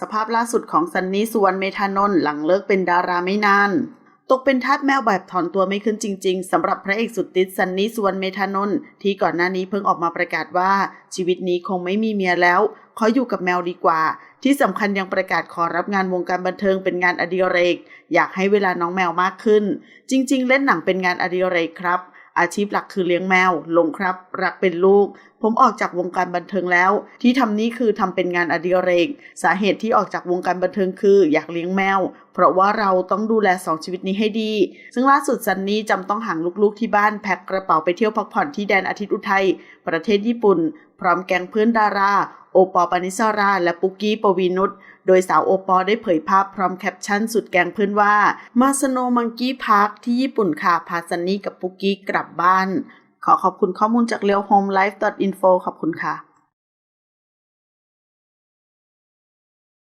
สภาพล่าสุดของซันนี่สุวรรณเมธานนท์หลังเลิกเป็นดาราไม่นาน ตกเป็นทาสแมวแบบถอนตัวไม่ขึ้นจริง ๆสำหรับพระเอกสุดติดซันนี่สุวรรณเมธานนท์ที่ก่อนหน้านี้เพิ่งออกมาประกาศว่าชีวิตนี้คงไม่มีเมียแล้ว ขออยู่กับแมวดีกว่า ที่สำคัญยังประกาศขอรับงานวงการบันเทิงเป็นงานอดิเรก อยากให้เวลาน้องแมวมากขึ้น จริง ๆ เล่นหนังเป็นงานอดิเรกครับอาชีพหลักคือเลี้ยงแมว ลงครับ รักเป็นลูก ผมออกจากวงการบันเทิงแล้ว ที่ทำนี่คือทำเป็นงานอดิเรก สาเหตุที่ออกจากวงการบันเทิงคืออยากเลี้ยงแมว เพราะว่าเราต้องดูแลสองชีวิตนี้ให้ดี ซึ่งล่าสุดซันนี่จำต้องห่างลูกๆที่บ้านแพ็คกระเป๋าไปเที่ยวพักผ่อนที่แดนอาทิตย์อุทัยประเทศญี่ปุ่น พร้อมแก๊งเพื่อนดาราโอปอล์ปานิสรา และปุกกี้ปวีนุชโดยสาวโอปอล์ได้เผยภาพพร้อมแคปชั่นสุดแกงเพื่อนว่า มาสโนมังกี้พาร์คที่ญี่ปุ่นค่ะพาซันนี่กับปุกกี้กลับบ้าน ขอขอบคุณข้อมูลจาก r e a l h o m e l i f e info ขอบคุณค่ะ